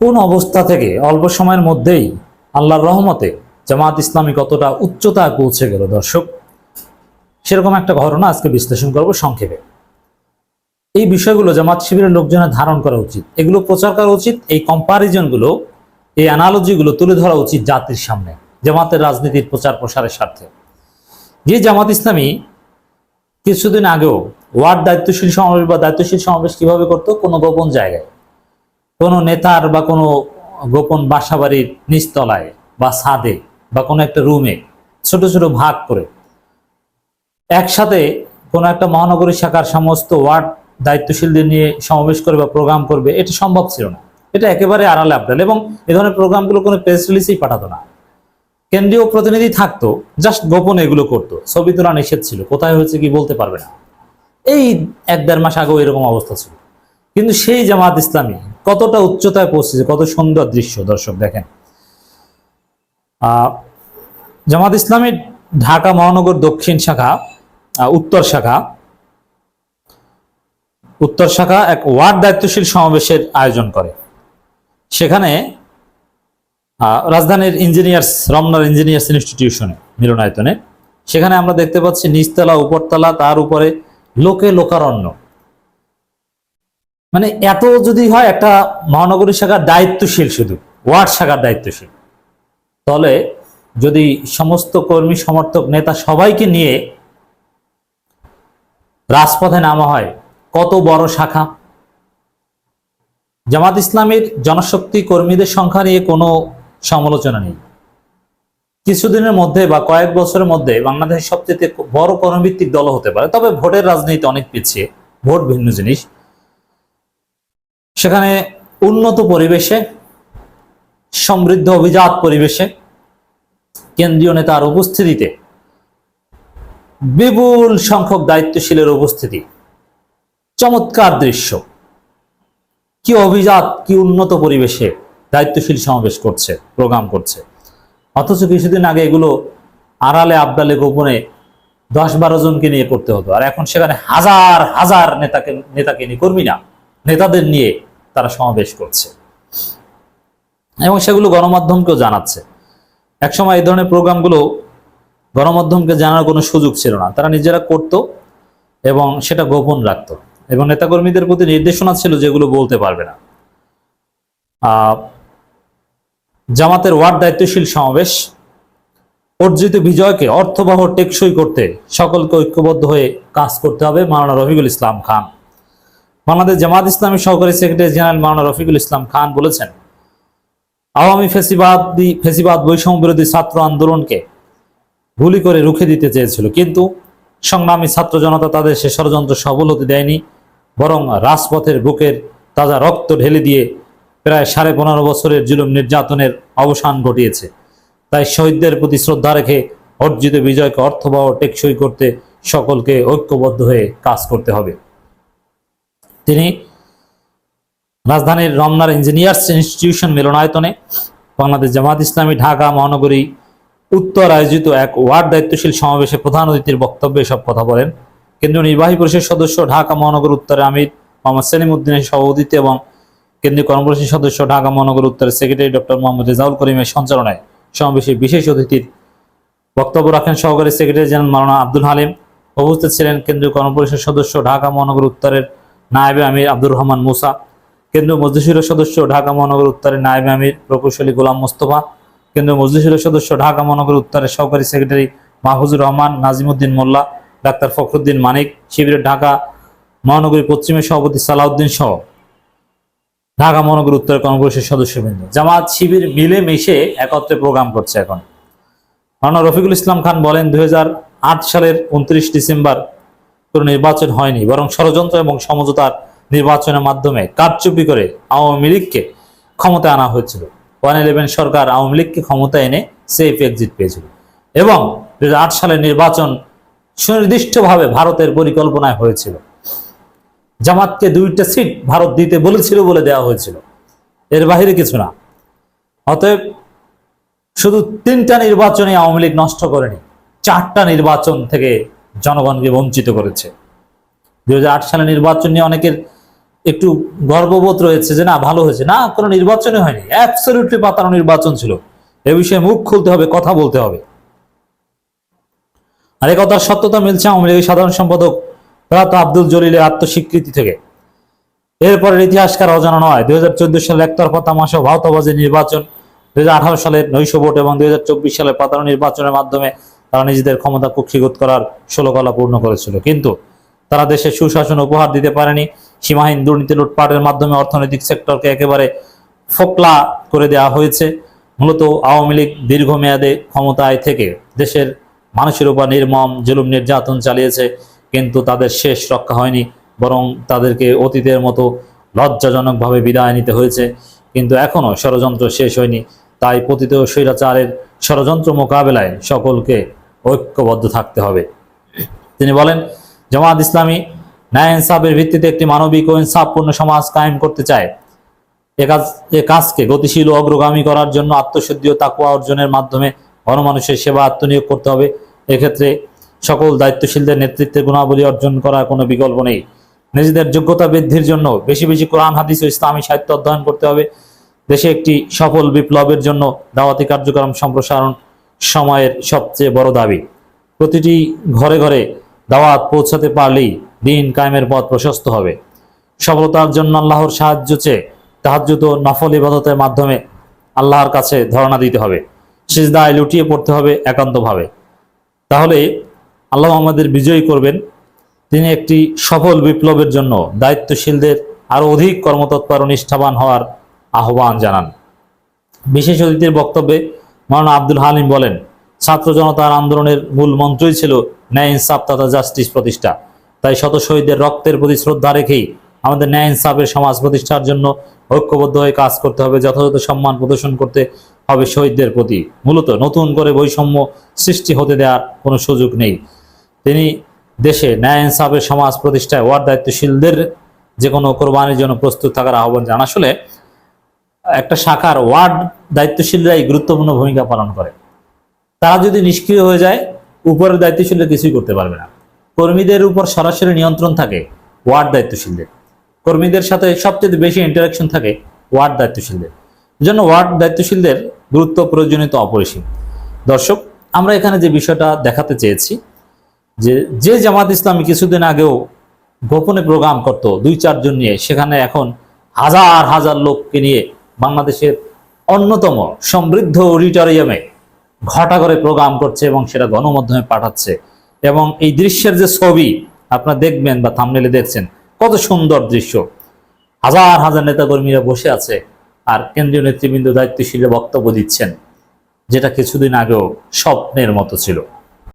কোন অবস্থা থেকে অল্প সময়ের মধ্যেই আল্লাহর রহমতে জামাত ইসলামী কতটা উচ্চতায় পৌঁছে গেল, দর্শক? সেরকম একটা ঘটনা আজকে বিশ্লেষণ করব সংক্ষেপে। এই বিষয়গুলো জামাত শিবিরের লোকজনের ধারণ করা উচিত। এগুলো প্রচার করা উচিত, এই কম্পারিজনগুলো এই অ্যানালজিগুলো তুলে ধরা উচিত জাতির সামনে, জামাতের রাজনীতির প্রচার প্রসারের স্বার্থে। যে জামাত ইসলামী কিছুদিন আগেও ওয়ার্ড দায়িত্বশীল সমাবেশ বা দায়িত্বশীল সমাবেশ কীভাবে করতো কোনো গোপন জায়গায়। কোনো নেতার বা কোনো গোপন বাসাবাড়ির নিচতলায় বা ছাদে বা কোনো একটা রুমে ছোট ছোট ভাগ করে একসাথে কোনো একটা মহানগরী শাখার সমস্ত ওয়ার্ড দায়িত্বশীলদের নিয়ে সমাবেশ করবে বা প্রোগ্রাম করবে, এটা সম্ভব ছিল না। এটা একেবারে আড়ালে আবডাল এবং এ ধরনের প্রোগ্রামগুলো কোনো প্রেস রিলিজেই পাঠাতো না। কেন্দ্রীয় প্রতিনিধি থাকতো জাস্ট গোপনে এগুলো করতো, ছবি তোলা নিষেধ ছিল, কোথায় হয়েছে কি বলতে পারবে না। এই এক দেড় মাস আগেও এরকম অবস্থা ছিল। কিন্তু সেই জামাত ইসলামী কতটা উচ্চতায় পৌঁছেছে, কত সুন্দর দৃশ্য, দর্শক দেখেন। জামাত ইসলামের ঢাকা মহানগর দক্ষিণ শাখা উত্তর শাখা। উত্তর শাখা এক ওয়ার্ড দায়িত্বশীল সমাবেশের আয়োজন করে। সেখানে রাজধানীর ইঞ্জিনিয়ার্স, রমনার ইঞ্জিনিয়ার্স ইনস্টিটিউশনে মিলনায়তনে। সেখানে আমরা দেখতে পাচ্ছি নিচতলা, উপরতলা, তার উপরে লোকে লোকারণ্য। মানে এত যদি হয় একটা মহানগরী শাখার দায়িত্বশীল শুধু, ওয়ার্ড শাখার দায়িত্বশীল। তাহলে যদি সমস্ত কর্মী, সমর্থক, নেতা সবাইকে নিয়ে রাজপথে নামা হয়, কত বড় শাখা? জামাত ইসলামের জনশক্তি কর্মীদের সংখ্যা নিয়ে কোনো সমালোচনা নেই। কিছুদিনের মধ্যে বা কয়েক বছরের মধ্যে বাংলাদেশের সবচেয়ে বড় কর্মভিত্তিক দল হতে পারে, তবে ভোটের রাজনীতি অনেক পিছিয়ে, ভোট ভিন্ন জিনিস। সেখানে উন্নত পরিবেশে, সমৃদ্ধ অভিজাত পরিবেশে কেন্দ্রীয় নেতার উপস্থিতিতে বিপুল সংখ্যক দায়িত্বশীলের উপস্থিতি। চমৎকার দৃশ্য। কি অভিজাত, কি উন্নত পরিবেশে দায়িত্বশীল সমাবেশ করছে, প্রোগ্রাম করছে। অথচ কিছুদিন আগে এগুলো আড়ালে আবডালে গোপনে দশ বারো জনকে নিয়ে করতে হতো। আর এখন সেখানে হাজার হাজার নেতাকে নেতাকে নিয়ে কর্মী না, নেতাদের নিয়ে তারা সমাবেশ করছে। এবং সেগুলো গণমাধ্যমকেও জানাচ্ছে। একসময় এই ধরনের প্রোগ্রামগুলো গণমাধ্যমকে জানার কোনো সুযোগ ছিল না। তারা নিজেরা করত এবং সেটা গোপন রাখতো। এবং নেতাকর্মীদের প্রতি নির্দেশনা ছিল যেগুলো বলতে পারবে না। জামাতের ওয়ার্ড দায়িত্বশীল সমাবেশ, অর্জিত বিজয়কে অর্থবহ টেকসই করতে সকলকে ঐক্যবদ্ধ হয়ে কাজ করতে হবে মাওলানা রফিকুল ইসলাম খান। বাংলাদেশ জামাত ইসলামী সহকারী সেক্রেটারি জেনারেল মাওলানা রফিকুল ইসলাম খান বলেছেন, আওয়ামী ফেসিবাদী ফেসিবাদ বৈষম্য বিরোধী ছাত্র আন্দোলনকে গুলি করে রুখে দিতে চেয়েছিল, কিন্তু সংগ্রামী ছাত্র জনতা তাদের সে ষড়যন্ত্র সফল হতে দেয়নি, বরং রাজপথের বুকের তাজা রক্ত ঢেলে দিয়ে প্রায় সাড়ে পনেরো বছরের জুলুম নির্যাতনের অবসান ঘটিয়েছে। তাই শহীদদের প্রতি শ্রদ্ধা রেখে অর্জিত বিজয়কে অর্থবহ টেকসই করতে সকলকে ঐক্যবদ্ধ হয়ে কাজ করতে হবে। তিনি রাজধানীর রমনার ইঞ্জিনিয়ার্স ইনস্টিটিউশন মিলনায়তনে বাংলাদেশ জামাত ইসলামী ঢাকা মহানগরী উত্তর আয়োজিত এক ওয়ার্ড দায়িত্বশীল সমাবেশে প্রধান অতিথির বক্তব্যে সব কথা বলেন। কেন্দ্রীয় নির্বাহী পরিষদ সদস্য ঢাকা মহানগর উত্তরের আমির মোহাম্মদ সেলিম উদ্দিনের সভাপতিত্বে এবং কেন্দ্রীয় কর্মপরিষদ সদস্য ঢাকা মহানগর উত্তরের সেক্রেটারি ডক্টর মোহাম্মদ রেজাউল করিমের সঞ্চালনায় সমাবেশে বিশেষ অতিথির বক্তব্য রাখেন সহকারী সেক্রেটারি জেনারেল মাওলানা আব্দুল হালিম। উপস্থিত ছিলেন কেন্দ্রীয় কর্মপরিষদ সদস্য ঢাকা মহানগর উত্তরের নায়েবে আমির আব্দুর রহমান মুসা, কেন্দ্রীয় মজলিসুরের সদস্য ঢাকা মহানগর উত্তরের নায়েবে আমির, প্রকৌশলী গোলাম মোস্তফা, কেন্দ্রীয় মজলিসুরের সদস্য ঢাকা মহানগর উত্তরের সহকারী সেক্রেটারি মাহফুজুর রহমান, নাজিমুদ্দিন মোল্লা, ডাক্তার ফখরুদ্দিন মানিক, শিবিরের ঢাকা মহানগরী পশ্চিমের সভাপতি সালাউদ্দিন সহ ঢাকা মহানগর উত্তরের কর্মপরিষদ সদস্যবৃন্দ। জামাত, শিবির মিলে মিশে একত্রে প্রোগ্রাম করছে এখন। মাওলানা রফিকুল ইসলাম খান বলেন, দুই হাজার আট সালের উনত্রিশ ডিসেম্বর কোনো নির্বাচন হয়নি, বরং ষড়যন্ত্র এবং সমঝোতার নির্বাচনের মাধ্যমে কারচুপি করে আওয়ামী লীগকে ক্ষমতায় আনা হয়েছিল। ওয়ান ইলেভেন সরকার আওয়ামী লীগকে ক্ষমতায় এনে সেফ এক্সিট পেয়েছিল এবং দুই সালের নির্বাচন সুনির্দিষ্টভাবে ভারতের পরিকল্পনায় হয়েছিল। জামাতকে দুইটা সিট ভারত দিতে বলেছিল বলে দেওয়া হয়েছিল। এর বাইরে কিছু না। অতএব শুধু তিনটা নির্বাচনে আওয়ামী লীগ নষ্ট করেনি, চারটা নির্বাচন থেকে জনগণকে বঞ্চিত করেছে। দুই সালে নির্বাচন নিয়ে অনেকের একটু গর্ববোধ রয়েছে যে না, ভালো হয়েছে। না, কোনো নির্বাচনই হয়নি। অ্যাবসলিউটলি পাতানো নির্বাচন ছিল। এ বিষয়ে মুখ খুলতে হবে, কথা বলতে হবে। আর এ কথার সত্যতা মিলছে আওয়ামী লীগের সাধারণ সম্পাদক রাত আব্দুল জলিলের আত্মস্বীকৃতি থেকে। এরপরের ইতিহাসকার অজানা নয়। দুই হাজার চোদ্দ সালের একতরফা তামাশা ভাওতাবাজি নির্বাচন দুই হাজার আঠারো সালের নৈশ ভোট এবং দুই হাজার চব্বিশ সালের পাতানো নির্বাচনের মাধ্যমে তারা নিজেদের ক্ষমতা কুক্ষিগত করার ষোলকলা পূর্ণ করেছিল। কিন্তু তারা দেশের সুশাসন উপহার দিতে পারেনি। সীমাহীন দুর্নীতি লুটপাটের মাধ্যমে অর্থনৈতিক সেক্টরকে একেবারে ফোকলা করে দেওয়া হয়েছে। মূলত আওয়ামী লীগ দীর্ঘমেয়াদে ক্ষমতায় থেকে দেশের মানুষের উপর নির্মম, জুলুম, নির্যাতন চালিয়েছে, কিন্তু তাদের শেষ রক্ষা হয়নি, বরং তাদেরকে অতীতের মতো লজ্জাজনকভাবে বিদায় নিতে হয়েছে। কিন্তু এখনও ষড়যন্ত্র শেষ হয়নি, তাই পতিত স্বৈরাচারের ষড়যন্ত্র মোকাবেলায় সকলকে ঐক্যবদ্ধ থাকতে হবে। তিনি বলেন, জামাত ইসলামী ন্যায় ইনসাফের ভিত্তিতে একটি মানবিক ও ইনসাফপূর্ণ সমাজ কায়েম করতে চায়। এ কাজ, এ কাজকে গতিশীল ও অগ্রগামী করার জন্য আত্মশুদ্ধি ও তাকুয়া অর্জনের মাধ্যমে গণমানুষের সেবা আত্মনিয়োগ করতে হবে। এক্ষেত্রে সকল দায়িত্বশীলদের নেতৃত্বে গুণাবলী অর্জন করার কোনো বিকল্প নেই। নিজেদের যোগ্যতা বৃদ্ধির জন্য বেশি বেশি কোরআন, হাদিস ও ইসলামী সাহিত্য অধ্যয়ন করতে হবে। দেশে একটি সফল বিপ্লবের জন্য দাওয়াতি কার্যক্রম সম্প্রসারণ সময়ের সবচেয়ে বড় দাবি। প্রতিটি ঘরে ঘরে দাওয়াত পৌঁছাতে পারলেই দিন কায়েমের পথ প্রশস্ত হবে। সফলতার জন্য আল্লাহর সাহায্য চেয়ে তাহাজ্জুদ ও নফল ইবাদতের মাধ্যমে আল্লাহর কাছে ধরনা দিতে হবে। সিজদায় লুটিয়ে পড়তে হবে একান্তভাবে। তাহলে আল্লাহ আমাদের বিজয়ী করবেন। তিনি একটি সফল বিপ্লবের জন্য দায়িত্বশীলদের আরও অধিক কর্মতৎপর নিষ্ঠাবান হওয়ার আহ্বান জানান। বিশেষ অতিথির বক্তব্যে মৌলানা আব্দুল হালিম বলেন, ছাত্র জনতার আন্দোলনের মূল মন্ত্রই ছিল ন্যায় ইনসাফ তথা জাস্টিস প্রতিষ্ঠা। তাই শত শহীদের রক্তের প্রতি শ্রদ্ধা রেখেই আমাদের ন্যায় ইনসাফের সমাজ প্রতিষ্ঠার জন্য ঐক্যবদ্ধ হয়ে কাজ করতে হবে, যথাযথ সম্মান প্রদর্শন করতে হবে শহীদদের প্রতি। মূলত নতুন করে বৈষম্য সৃষ্টি হতে দেওয়ার কোনো সুযোগ নেই। তিনি দেশে ন্যায় ইনসাফের সমাজ প্রতিষ্ঠায় ওয়ার্ড দায়িত্বশীলদের যে কোনো কোরবানির জন্য প্রস্তুত থাকার আহ্বান জানান। আসলে একটা শাখার ওয়ার্ড দায়িত্বশীলরাই গুরুত্বপূর্ণ ভূমিকা পালন করে। তারা যদি নিষ্ক্রিয় হয়ে যায়, উপরের দায়িত্বশীলরা কিছুই করতে পারবে না। কর্মীদের উপর সরাসরি নিয়ন্ত্রণ থাকে ওয়ার্ড দায়িত্বশীলদের। কর্মীদের সাথে সবচেয়ে বেশি ইন্টারাকশন থাকে ওয়ার্ড দায়িত্বশীলদের। জন্য ওয়ার্ড দায়িত্বশীলদের গুরুত্ব প্রয়োজনীয়তা অপরিসীম। দর্শক, আমরা এখানে যে বিষয়টা দেখাতে চেয়েছি, যে যে জামাত ইসলামী কিছুদিন আগেও গোপনে প্রোগ্রাম করত, দুই চারজন নিয়ে। সেখানে এখন হাজার হাজার লোককে নিয়ে বাংলাদেশের অন্যতম সমৃদ্ধ অডিটোরিয়ামে ঘটা করে প্রোগ্রাম করছে এবং সেটা গণমাধ্যমে পাঠাচ্ছে। এবং এই দৃশ্যের যে ছবি, আপনারা দেখবেন বা থামনেলে দেখছেন, কত সুন্দর দৃশ্য। হাজার হাজার নেতাকর্মীরা বসে আছে আর কেন্দ্রীয় নেতৃবৃন্দ দায়িত্বশীল বক্তব্য দিচ্ছেন, যেটা কিছুদিন আগেও স্বপ্নের মতো ছিল।